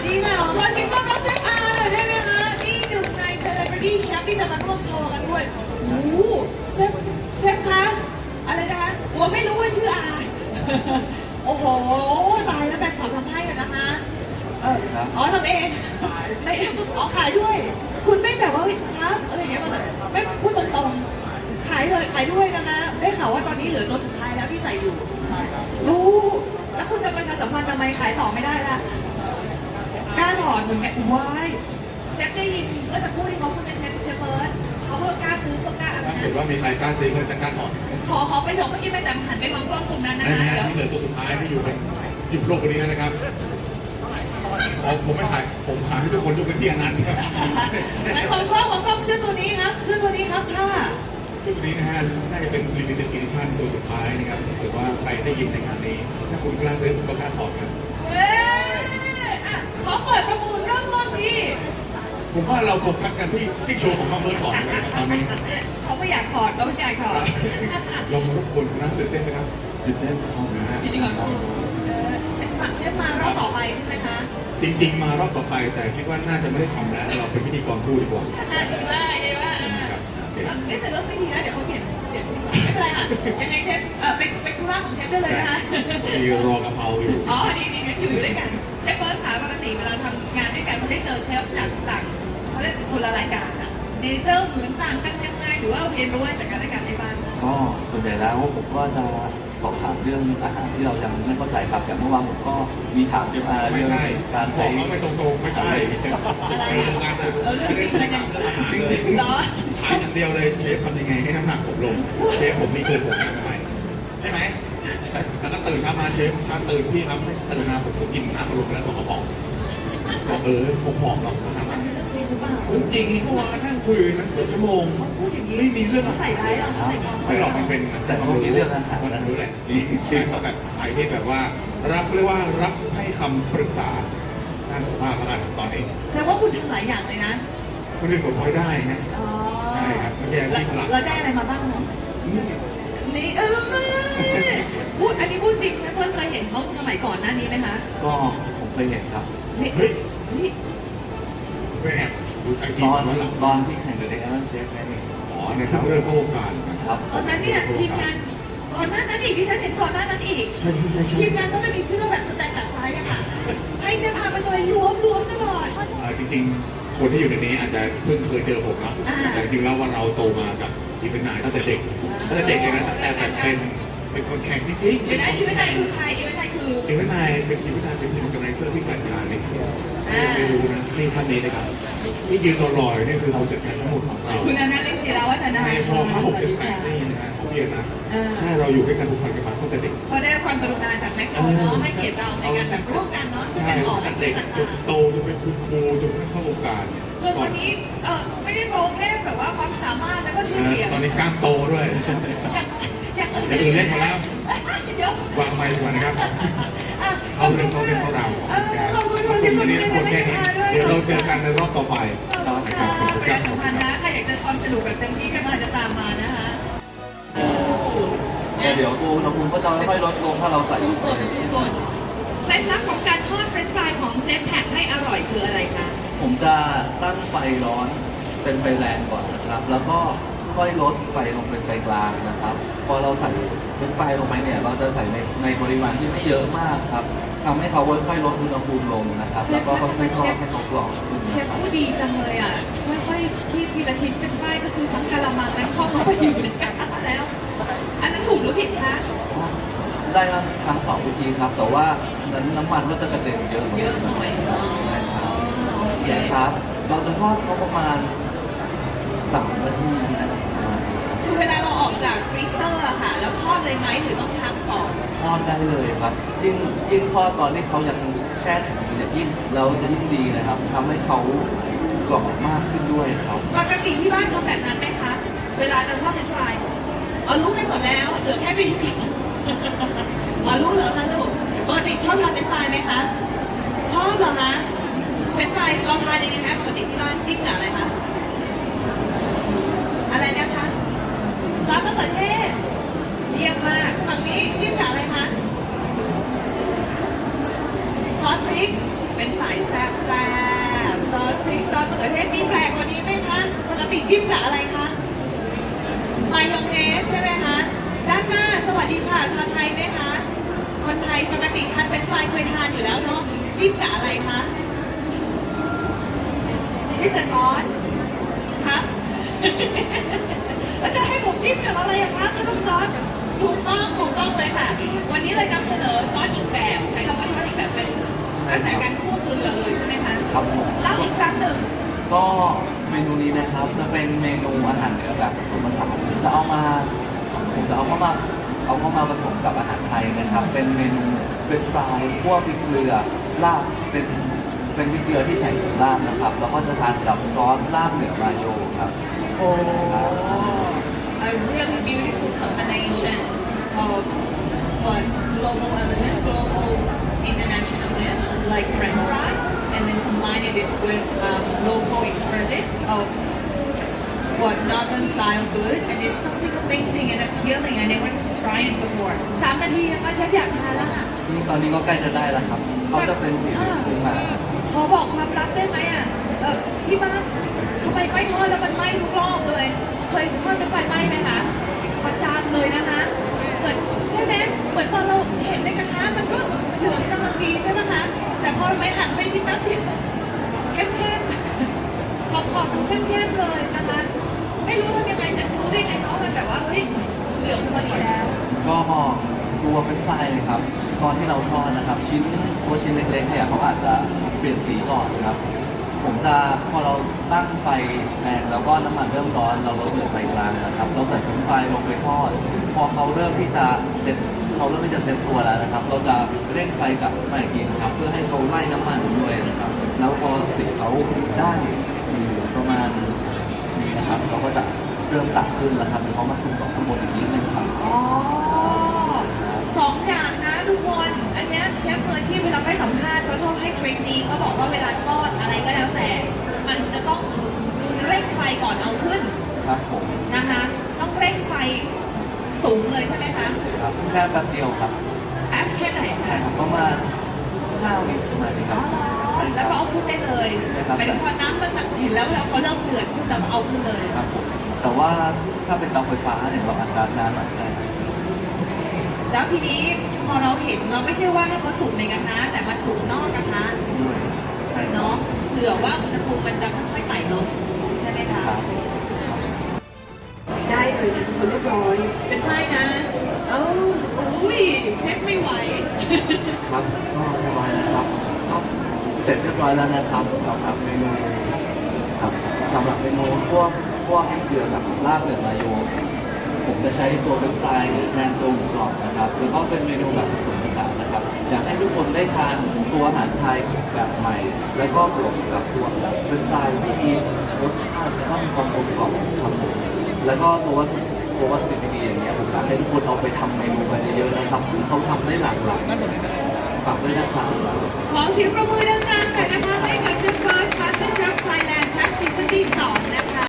วัสดีค่ะขอเสียงต้อนรับเชฟอาร์หน่อยได้ไหมคะนี่หนึ่งในเซเลบริตี้เชฟที่จะมาร่วมโชว์กันด้วยโอ้โหเชฟเชฟคะอะไรนะคะหัวไม่รู้ว่าชื่ออาโอ้โหตายแล้วแฟนคลับทำให้กันนะคะเอออ๋อทำเองไม่อ๋อขายด้วย คุณไม่แบบว่าเฮ้ยครับอะไรอย่างเงี้ยมันไม่พูดตรงๆขายเลยขายด้วยนะคะได้ข่าวว่าตอนนี้เหลือตัวสุดท้ายแล้วที่ใส่อยู่รู้แล้วคุณจะประชาสัมพันธ์ทำไมขายต่อไม่ได้ล่ะ กล้าถอดเหมือนกันว้ายเชฟได้ยินเมื่อสักครู่ที่เขาพูดเป็นเชฟเชฟเฟิร์สเขาพูดกล้าซื้อเขากล้าอะไรถ้านะเกิดว่ามีใครกล้าซื้อก็จะกล้าถอดขอขอไปถกเมื่อกี้ไปแต่หันไปมองกล้องตรงนั้นนะนะคะฮะเดี๋ยวที่เหลือตัวสุดท้ายที่อยู่เป็นอยู่โลกคนนี้นะครับอ๋อผมไม่ขายผมขายให้ทุกคนยกเว้นพี่อนันต์ครับงั้นมองกล้องมองกล้องเสื้อตัวนี้ครับเสื้อตัวนี้ครับถ้าซึ่งตัวนี้นะฮะน่าจะเป็น limited edition ตัวสุดท้ายนะครับถ้าเกิดว่าใครได้ยินในงานนี้ ถ้าคุณกล้าซื้อคุณก็กล้าถอดครับเอ้ยอะขอ เปิดประมูลเริ่มต้นที่ ผมว่าเราโฟกัสกันที่ที่โชว์ของน้องเฟิร์สสองเลยครับตอนนี้เขาไม่อยากถอดเขาไม่อยากถอดเรามารบกวนคุณนะตื่นเต้นไหมครับตื่นเต้นครับนะฮะจริงๆก่อนเออเชฟมาเชฟมารอบต่อไปใช่ไหมคะจริง ๆ มารอบต่อไปแต่คิดว่าน่าจะไม่ได้ทำแล้ว เราเป็นพิธีกรคู่ดีกว่าดีมากดีมากครับโอเคเอ๊ะแต่เริ่มไม่ดีนะเดี๋ยวเขาเปลี่ยนเปลี่ยนไม่เป็นไรค่ะยังไงเชฟเออเป็นเป็นธุระของเชฟได้เลยนะคะมีรอกะเพราอยู่ ชฟจากต่างเขาเรียกคนละรายการอะเนเจอร์เหมือนต่างกันยังไงหรือว่าเรียนรู้อะไรจากกันและกันได้บ้างก็ส่วนใหญ่แล้วผมก็จะสอบถามเรื่องอาหารที่เรายังไม่เข้าใจครับอย่างเมื่อวานผมก็มีถามเชฟอาร์ไม่เรื่องใช่การบใช้อกว่าไม่ตรงๆไม่ใช่อะไรเรื่องงานนะเออเรื่องจริงมันยังเรื่องอาหารเลยเหรอถามอย่างเดียวเลยเชฟทำยังไงให้น้ำหนักผมลง เชฟผมมีคือผมทำไมใช่ไหมใช่แล้วก็ตื่นเช้ามาเชฟเช้าตื่นพี่ครับไม่ตื่นมาผมผมกินน้ำมาลงแล้วสองกระป๋องบอกเออผมผอมหรอกกันนี้เรื่องจริงหรือเปล่าเรื่องจริงนี่เมื่อวานนั่งคุยนั่งเกือบชั่วโมงเขาพูดอย่างนี้ไม่มีเรื่องใส่ร้ายเราเขาใส่ความไม่หรอกมันเป็นแต่ก็มีเรื่องอาหารมันนรู้แหละมีใช่ครับแบบไทยที่แบบว่า รับเรียกว่ารับให้คำปรึกษาด้านสุขภาพแล้วกันตอนนี้แต่ว่าคุณทำหลายอย่างเลยนะคุณเรียนผลพลอยได้ฮะอ๋อใช่ครับไม่ใช่อาชีพหลักแล้วได้อะไรมาบ้างเนาะนี่เออไม่พูดอันนี้พูดจริงนะเพื่อนเคยเห็นเขาสมัยก่อนหน้านี้ไหมคะก็ผมเคยเห็นครับเฮ้ย เฮ้ยเฮ้ยไปแอบดูไอจีตอนมาหลังตอนที่แข่งเดอะเด็กแอมเชฟนั่นเองอ๋อในครับเรื่องเข้าวงการครับตอนนั้นเนี่ยทีมงานก่อนหน้านั้นอีกที่ฉันเห็นก่อนหน้านั้นอีกใช่ใช่ใช่ใช่ทีมงานก็จะมีเสื้อแบบสแตนดาร์ดไซส์อะค่ะให้เชฟพาไปตัวเลยล้วมล้วมตลอดเอ่อจริงๆ คนที่อยู่ในนี้อาจจะเพิ่งเคยเจอผมนะอ่าแต่จริงๆแล้วว่าเราโตมากับทีมเป็นนายตั้งแต่เด็กตั้งแต่เด็กเลยนะตั้งแต่แบบเป็นเป็นคนแข่งจริงๆเดี๋ยวนะอีเวนต์ไทยคือใครอีเวนต์ไทย คือทีมเป็นนายเป็นทีมเป็นนายเป็นทีมกำไนเซอร์ที่จัดงานนี่ไม่รู้นะนี่ท่านนี้นะครับที่ยืนรอๆอยู่นี่คือคนจัดงานทั้งหมดของเราคุณอนันต์เล็กจิราวัฒนาในพอพระหกสเจ็ดดีแปดนี่นะฮะของพี่นะเออใช่เราอยู่ด้วยกันทุกคนกันมาตั้งแต่เด็กก็ได้รับความกรุณาจากแม็กโครเนาะให้เกียรติเราในการแบบร่วมกันเนาะช่วยกันออกตั้งแบบแต่เด็กจนโตจนเป็นคุณครูจนกระทั่งเข้าวงการจนวันนี้เออไม่ได้โตแค่แบบว่าความสามารถแล้วก็ชื่อเสียงตอนนี้กล้ามโตด้วยอย่างอย่างอย่างอื่นเล่นมาแล้ว ยววางไมค์ดีกว่านะครับอะเขาเรื่องเขาเรื่องเขาเราเออขอบคุณคุณสิบวัวันนนี้นี้ทุกคนแค่นี้เดี๋ยวเราเจอกันในรอบต่อไปขอบคุณค่ะประชาสัมพันธ์นะใครอยากเจอความสนุกแบบเต็มที่ใครมาจะตามมานะคะแต่เดี๋ยวอุณหภูมิก็จะค่อยๆลดลงถ้าเราใส่สู้กดสู้กดเคล็ดลับของการทอดเฟรนช์ฟรายของเซฟแพ็คให้อร่อยคืออะไรคะผมจะตั้งไฟร้อนเป็นไฟแรงก่อนนะครับ แล้วก็ ค่อยลดไฟลงเป็นไฟกลางนะครับ พอเราใส่เป็นไฟลงไปเนี่ยเราจะใส่ในในปริมาณที่ไม่เยอะมากครับทำให้เขาค่อยๆลดอุณหภูมิลงนะครับ แล้วก็ค่อยๆทอดให้เขากรอบขึ้นเชนะฟครับผู้ดีจังเลยอะช่วยค่อยคีบทีละชิ้นเป็นฝ้ายก็คือทั้งกะละมังนั้นครอบลงไปอยู่ในกระทะแล้ว อันนั้นถูกหรือผิดคะได้ทั้งทั้งสองวิธีครับ แต่ว่านั้นน้ำมันก็จะกระเด็นเยอะเยอะหน่อยใช่ครับโอเคเดี๋ยวครับ เราจะทอดเขาประมาณ สามนาทีนะครับคือเวลาเราออกจากฟรีเซอร์อะค่ะ แล้วทอดเลยไหมหรือต้องพักก่อน ทอดได้เลยครับ ยิ่งยิ่งทอดตอนที่เขายังแช่แข็งอยู่เนี่ยยิ่งเราจะยิ่งดีนะครับทำให้เขากรอบมากขึ้นด้วยครับปกติที่บ้านทำแบบนั้นไหมคะ เวลาจะทอดเป็นฟรายอ๋อรู้กันหมดแล้วเหลือแค่วิธีการอ๋อรู้เหรอคะลูกปกติชอบทานเป็นฟรายไหมคะ ชอบเหรอคะเป็นฟรายเราทานยังไงคะปกติที่บ้านจิ้มกับอะไรคะ อะไรนะคะซอสมะเขือเทศเยี่ยมมากฝั่งนี้จิ้มกับอะไรคะซอสพริกเป็นสายแซ่บแซ่บซอสพริกซอสมะเขือเทศมีแปลกกว่านี้ไหมคะปกติจิ้มกับอะไรคะมายองเนสใช่ไหมคะด้านหน้าสวัสดีค่ะชาวไทยไหมคะคนไทยปกติทานเป็นไฟรายเคยทานอยู่แล้วเนาะจิ้มกับอะไรคะจิ้มกับซอส แล้วจะให้ผมจิ้มกับอะไรอะคะก็ต้องซอสถูกต้องถูกต้องเลยค่ะ วันนี้เลยนำเสนอซอสอีกแบบ ใช้คำว่าซอสอีกแบบเป็นตั้งแต่การคั่วเกลือเลยใช่ไหมคะครับผมเล่าอีกครั้งหนึ่งก็เมนูนี้นะครับจะเป็นเมนูอาหารเหนือแบบผสมผสานจะเอามาผมจะเอาเข้ามาเอาเข้ามาผสมกับอาหารไทยนะครับ เป็นเมนูเป็นฟรายคั่วพริกเกลือลาบเป็นเป็นพริกเกลือที่ใส่ในลาบนะครับ แล้วก็จะทานกับซอสลาบเหนือมาโยครับ โอ้ a really beautiful combination of what global elements, global international dish like French fries, and then combining it with um, local expertise of what northern style food, and it's something amazing and appealing. I never tried it before. สามนาทีนะคะเชฟอยากทานแล้วค่ะ นี่ตอนนี้ก็ใกล้จะได้แล้วครับเขาจะเป็นสีขึ้นมา ขอบอกความลับได้ไหมอ่ะ เออที่บ้านทำ ไมไม่ทอดแล้วมันไหม้ทุกรอบเลย เคยทอดเป็นไฟไหม้ไหมคะประจานเลยนะคะเหมือนใช่ไหมเหมือนตอนเราเห็นในกระทะมันก็เหลืองกำลังดีใช่ไหมคะแต่พอไปหันไปที่ตั้งที่เข้มเข้มๆขอบขอบๆเข้มเข้มๆเลยนะคะ ไม่รู้ทำยังไงจะรู้ได้ไงเขามันแบบว่าเฮ้ยเหลืองพอดีแล้ว ก็ตัวเป็นไฟเลยครับตอนที่เราทอดนะครับ ชิ้นตัวชิ้นเล็กๆเนี่ยเขาอาจจะเปลี่ยนสีก่อนครับ ผมจะพอเราตั้งไฟแรงแล้วก็น้ำมันเริ่มร้อน เราลดเหลือไฟกลางนะครับ เราใส่ชิ้นไฟลงไปทอด พอเขาเริ่มที่จะเซ็ตเขาเริ่มที่จะเซ็ตตัวแล้วนะครับ เราจะเร่งไฟกลับขึ้นมาอีกทีนะครับ เพื่อให้เขาไล่น้ำมันด้วยนะครับ แล้วพอสีเขาได้สีประมาณนี้นะครับ เราก็จะเริ่มตักขึ้นแล้วครับเขามาซุ่มกับข้างบนอีกนิดนึงครับอ๋อสองอย่างนะ อันเนี้ยเชฟมืออาชีพเวลาไปสัมภาษณ์เขาชอบให้ทริคนี้เขาบอกว่าเวลาทอดอะไรก็แล้วแต่ มันจะต้องเร่งไฟก่อนเอาขึ้นครับผมนะคะ ต้องเร่งไฟสูงเลยใช่ไหมคะครับแค่แป๊บเดียวครับแป๊บแค่ไหนใช่คะครับประมาณห้าวิประมาณนี้ครับใช่คแล้รัวบก็เอาขึ้นได้เลยใช่ครับ หมายถึงพอน้ำมันเห็นแล้วเราเขาเริ่มเดือดขึ้นเราก็เอาขึ้นเลย ครับผมแต่ว่าถ้าเป็นเตาไฟฟ้าเนี่ยเราอาจจะนานหน่อยได้ แล้วทีนี้พอเราเห็นเราไม่ใช่ว่าให้เขาสุกในกระทะแต่มาสุกนอกกระทะด้วยใช่ครับเนาะเผื่อว่าอุณหภูมิมันจะค่อยๆไต่ลงใช่ไหมคะครับได้เลยนะทุกคนเรียบร้อย เป็นไพ่นะเอ้าอุ้ยเช็ดไม่ไหว ครับก็เรียบร้อยแล้วครับก็เสร็จเรียบร้อยแล้วนะครับสำหรับเมนูครับสำหรับเมนูพวกพวกเกลือกับลาบเหลืองมาโย ผมจะใช้ตัวเป็นฟรายแทนตัวหมูกรอบนะครับแล้วก็เป็นเมนูแบบผสมผสานนะครับ อยากให้ทุกคนได้ทานตัวอาหารไทยแบบใหม่ แล้วก็บวกกับตัวเป็นฟรายที่มีรสชาติแล้วก็มีความกลมกล่อมครับผมแล้วก็ตัววัตถุตัววัตถุดิบดีอย่างเงี้ยผมอยากให้ทุกคนเอาไปทำเมนูกันเยอะๆนะครับซึ่งเขาทำได้หลากหลายฝากด้วยนะครับขอเสียงประมือดังๆหน่อยนะคะให้กับเชฟเฟิร์สมาสเตอร์เชฟไทยแลนด์แชมป์ซีซั่นที่2นะคะ